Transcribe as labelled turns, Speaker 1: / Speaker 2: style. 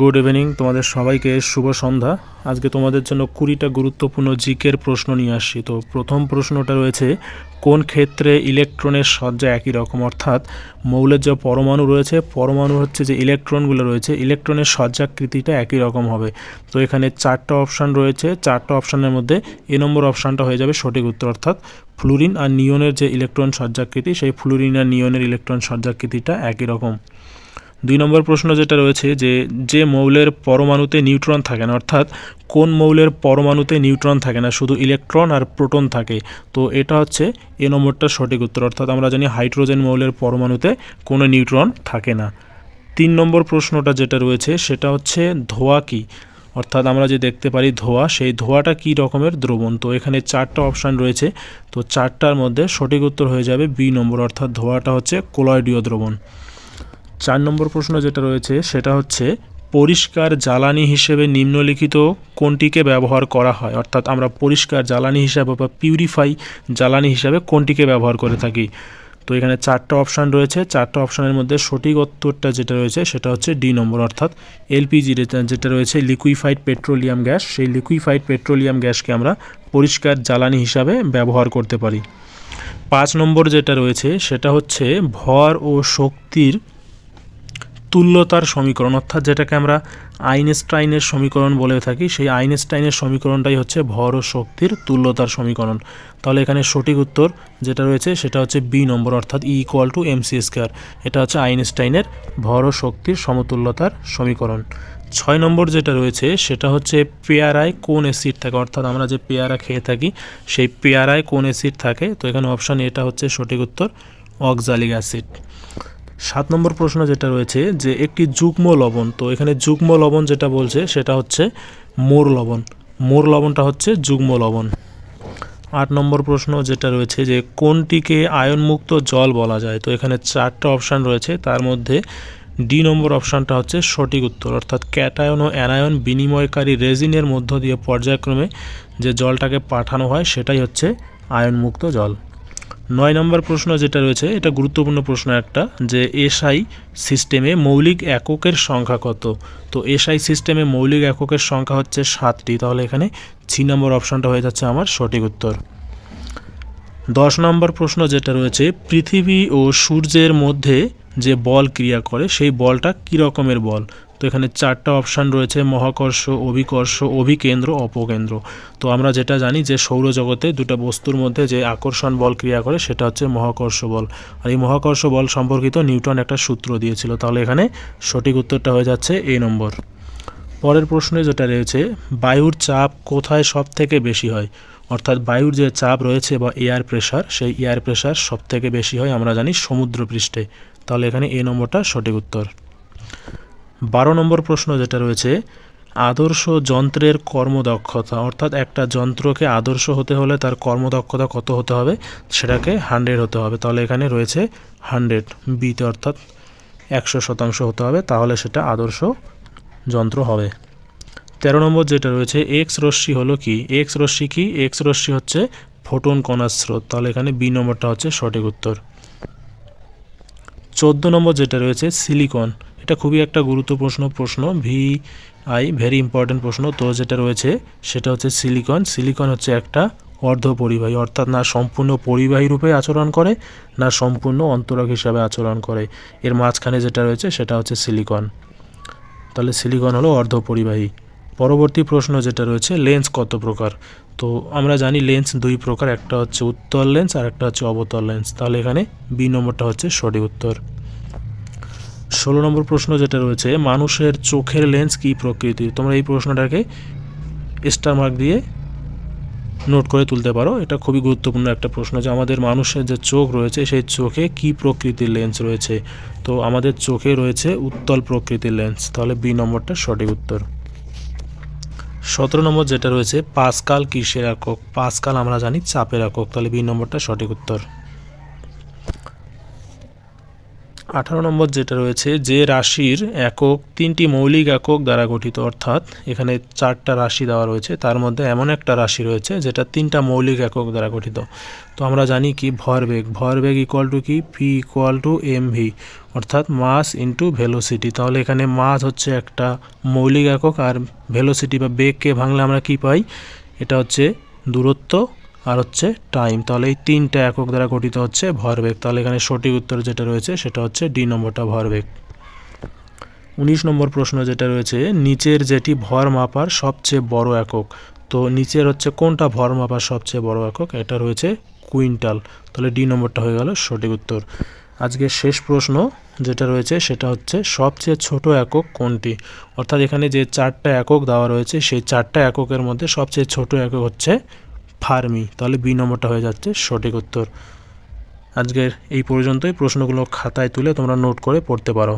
Speaker 1: Good evening তোমাদের সবাইকে শুভ সন্ধ্যা। আজকে তোমাদের জন্য কুড়িটা গুরুত্বপূর্ণ জিকের প্রশ্ন নিয়ে আসছি। তো প্রথম প্রশ্নটা রয়েছে, কোন ক্ষেত্রে ইলেকট্রনের সজ্জা একই রকম? অর্থাৎ মৌলের যে পরমাণু রয়েছে পরমাণু হচ্ছে যে ইলেকট্রনগুলো রয়েছে, ইলেকট্রনের সজ্জাকৃতিটা একই রকম হবে। তো এখানে চারটা অপশান রয়েছে, চারটা অপশানের মধ্যে এ নম্বর অপশানটা হয়ে যাবে সঠিক উত্তর। অর্থাৎ ফ্লুরিন আর নিয়নের যে ইলেকট্রন সজ্জাকৃতি, সেই ফ্লুরিন আর নিয়নের ইলেকট্রন সজ্জাকৃতিটা একই রকম। দুই নম্বর প্রশ্ন যেটা রয়েছে যে যে মৌলের পরমাণুতে নিউট্রন থাকে না, অর্থাৎ কোন মৌলের পরমাণুতে নিউট্রন থাকে না, শুধু ইলেকট্রন আর প্রোটন থাকে, তো এটা হচ্ছে এ নম্বরটা সঠিক উত্তর। অর্থাৎ আমরা জানি হাইড্রোজেন মৌলের পরমাণুতে কোনো নিউট্রন থাকে না। তিন নম্বর প্রশ্নটা যেটা রয়েছে সেটা হচ্ছে ধোয়া কি? অর্থাৎ আমরা যে দেখতে পারি ধোয়া, সেই ধোয়াটা কী রকমের দ্রবণ? তো এখানে চারটা অপশান রয়েছে, তো চারটার মধ্যে সঠিক উত্তর হয়ে যাবে বি নম্বর। অর্থাৎ ধোয়াটা হচ্ছে কোলয়েডীয় দ্রবণ। চার নম্বর প্রশ্ন যেটা রয়েছে, সেটা হচ্ছে, পরিষ্কার জ্বালানি হিসেবে নিম্নলিখিত কোনটিকে ব্যবহার করা হয়? অর্থাৎ আমরা পরিষ্কার জ্বালানি হিসাবে বা পিউরিফাই জ্বালানি হিসাবে কোনটিকে ব্যবহার করে থাকি? তো এখানে চারটা অপশান রয়েছে। চারটা অপশানের মধ্যে সঠিক উত্তরটা যেটা রয়েছে, সেটা হচ্ছে ডি নম্বর। অর্থাৎ এলপিজি যেটা রয়েছে লিকুইফাইড পেট্রোলিয়াম গ্যাস সেই লিকুইফাইড পেট্রোলিয়াম গ্যাসকে আমরা পরিষ্কার জ্বালানি হিসাবে ব্যবহার করতে পারি। পাঁচ নম্বর যেটা রয়েছে, সেটা হচ্ছে, ভর ও শক্তির তুল্যতার সমীকরণ, অর্থাৎ যেটাকে আমরা আইনস্টাইনের সমীকরণ বলে থাকি, সেই আইনস্টাইনের সমীকরণটাই হচ্ছে ভর ও শক্তির তুল্যতার সমীকরণ। তাহলে এখানে সঠিক উত্তর যেটা রয়েছে, সেটা হচ্ছে বি নম্বর, অর্থাৎ E equal to MC square এটা হচ্ছে আইনস্টাইনের ভর ও শক্তির সমতুল্যতার সমীকরণ। ছয় নম্বর যেটা রয়েছে, সেটা হচ্ছে পেয়ারায় কোন অ্যাসিড থাকে, অর্থাৎ আমরা যে পেয়ারা খেয়ে থাকি, সেই পেয়ারায় কোন অ্যাসিড থাকে। তো এখানে অপশান এটা হচ্ছে সঠিক উত্তর অক্সালিক অ্যাসিড সাত নম্বর প্রশ্ন যেটা রয়েছে যে একটি যুগ্ম লবণ, তো এখানে যুগ্ম লবণ যেটা বলছে সেটা হচ্ছে মোর লবণ। মোর লবণটা হচ্ছে যুগ্ম লবণ। আট নম্বর প্রশ্ন যেটা রয়েছে যে কোনটিকে আয়নমুক্ত জল বলা যায়, তো এখানে চারটা অপশান রয়েছে। তার মধ্যে ডি নম্বর অপশানটা হচ্ছে সঠিক উত্তর, অর্থাৎ ক্যাটায়ন ও অ্যানায়ন বিনিময়কারী রেজিনের মধ্য দিয়ে পর্যায়ক্রমে যে জলটাকে পাঠানো হয় সেটাই হচ্ছে আয়নমুক্ত জল। নয় নম্বর প্রশ্ন যেটা রয়েছে, এটা গুরুত্বপূর্ণ প্রশ্ন একটা, যে এসআই সিস্টেমে মৌলিক এককের সংখ্যা কত? তো এসআই সিস্টেমে মৌলিক এককের সংখ্যা হচ্ছে সাতটি, তাহলে এখানে সি নম্বর অপশানটা হয়ে যাচ্ছে আমার সঠিক উত্তর। দশ নম্বর প্রশ্ন যেটা রয়েছে, পৃথিবী ও সূর্যের মধ্যে যে বল ক্রিয়া করে, সেই বলটা কী রকমের বল? তো এখানে চারটা অপশান রয়েছে, মহাকর্ষ, অভিকর্ষ, অভিকেন্দ্র, অপকেন্দ্র। তো আমরা যেটা জানি যে সৌরজগতে দুটা বস্তুর মধ্যে যে আকর্ষণ বল ক্রিয়া করে সেটা হচ্ছে মহাকর্ষ বল। আর এই মহাকর্ষ বল সম্পর্কিত নিউটন একটা সূত্র দিয়েছিল। তাহলে এখানে সঠিক উত্তরটা হয়ে যাচ্ছে এই নম্বর। পরের প্রশ্নে যেটা রয়েছে, বায়ুর চাপ কোথায় সব থেকে বেশি হয়? অর্থাৎ বায়ুর যে চাপ রয়েছে বা এয়ার প্রেশার সেই এয়ার প্রেশার সব থেকে বেশি হয়, আমরা জানি সমুদ্রপৃষ্ঠে। তাহলে এখানে এ নম্বরটা সঠিক উত্তর। বারো নম্বর প্রশ্ন যেটা রয়েছে, আদর্শ যন্ত্রের কর্মদক্ষতা, অর্থাৎ একটা যন্ত্রকে আদর্শ হতে হলে তার কর্মদক্ষতা কত হতে হবে? সেটাকে হান্ড্রেড হতে হবে। তাহলে এখানে রয়েছে হান্ড্রেড বিতে, অর্থাৎ একশো শতাংশ হতে হবে। তাহলে সেটা আদর্শ যন্ত্র হবে। তেরো নম্বর যেটা রয়েছে এক্স রশ্মি হলো কি? এক্স রশ্মি কি? এক্স রশ্মি হচ্ছে ফোটন কণার স্রোত। তাহলে এখানে বি নম্বরটা হচ্ছে সঠিক উত্তর। চোদ্দ নম্বর যেটা রয়েছে সিলিকন এটা খুবই একটা গুরুত্বপূর্ণ প্রশ্ন ভি আই ভেরি ইম্পর্ট্যান্ট প্রশ্ন। তো যেটা রয়েছে, সেটা হচ্ছে সিলিকন সিলিকন হচ্ছে একটা অর্ধ পরিবাহী অর্থাৎ না সম্পূর্ণ পরিবাহী রূপে আচরণ করে, না সম্পূর্ণ অন্তরক হিসাবে আচরণ করে। এর মাঝখানে যেটা রয়েছে, সেটা হচ্ছে সিলিকন তাহলে সিলিকন হলো অর্ধ পরিবাহী পরবর্তী প্রশ্ন যেটা রয়েছে লেন্স কত প্রকার? তো আমরা জানি লেন্স দুই প্রকার, একটা হচ্ছে উত্তল লেন্স আর একটা হচ্ছে অবতল লেন্স তাহলে এখানে বি নম্বরটা হচ্ছে সঠিক উত্তর। ষোলো নম্বর প্রশ্ন যেটা রয়েছে, মানুষের চোখের লেন্স কী প্রকৃতির? তোমরা এই প্রশ্নটাকে স্টার মার্ক দিয়ে নোট করে তুলতে পারো। এটা খুবই গুরুত্বপূর্ণ একটা প্রশ্ন যে আমাদের মানুষের যে চোখ রয়েছে, সেই চোখে কি প্রকৃতির লেন্স রয়েছে? তো আমাদের চোখে রয়েছে উত্তল প্রকৃতির লেন্স তাহলে বি নম্বরটা সঠিক উত্তর। সতেরো নম্বর যেটা রয়েছে, পাঁচকাল কিসের একক? পাঁচকাল আমরা জানি চাপের একক। তাহলে বি নম্বরটা সঠিক উত্তর। আঠারো নম্বর যেটা রয়েছে, যে রাশির একক, তিনটি মৌলিক একক দ্বারা গঠিত, অর্থাৎ এখানে চারটা রাশি দেওয়া রয়েছে, তার মধ্যে এমন একটা রাশি রয়েছে যেটা তিনটা মৌলিক একক দ্বারা গঠিত। তো আমরা জানি কি ভরবেগ ভরবেগ ইকুয়াল টু কি? P equal to M V অর্থাৎ মাস ইন্টু ভেলোসিটি তাহলে এখানে মাস হচ্ছে একটা মৌলিক একক, আর ভেলোসিটি বা বেগকে ভাঙলে আমরা কি পাই? এটা হচ্ছে দূরত্ব আর হচ্ছে টাইম তাহলে এই তিনটা একক দ্বারা গঠিত হচ্ছে ভরবেগ। তাহলে এখানে সঠিক উত্তর যেটা রয়েছে সেটা হচ্ছে ডি নম্বরটা ভরবেগ। উনিশ নম্বর প্রশ্ন যেটা রয়েছে, নিচের যেটি ভর মাপার সবচেয়ে বড় একক, তো নিচের হচ্ছে কোনটা ভর মাপার সবচেয়ে বড় একক? এটা রয়েছে কুইন্টাল। তাহলে ডি নম্বরটা হয়ে গেল সঠিক উত্তর। আজকের শেষ প্রশ্ন যেটা রয়েছে সেটা হচ্ছে সবচেয়ে ছোট একক কোনটি? অর্থাৎ এখানে যে চারটা একক দেওয়া রয়েছে, সেই চারটা এককের মধ্যে সবচেয়ে ছোট একক হচ্ছে ফার্মি তাহলে বি নম্বরটা হয়ে যাচ্ছে সঠিক উত্তর। আজকের এই পর্যন্তই, প্রশ্নগুলো খাতায় তুলে তোমরা নোট করে পড়তে পারো।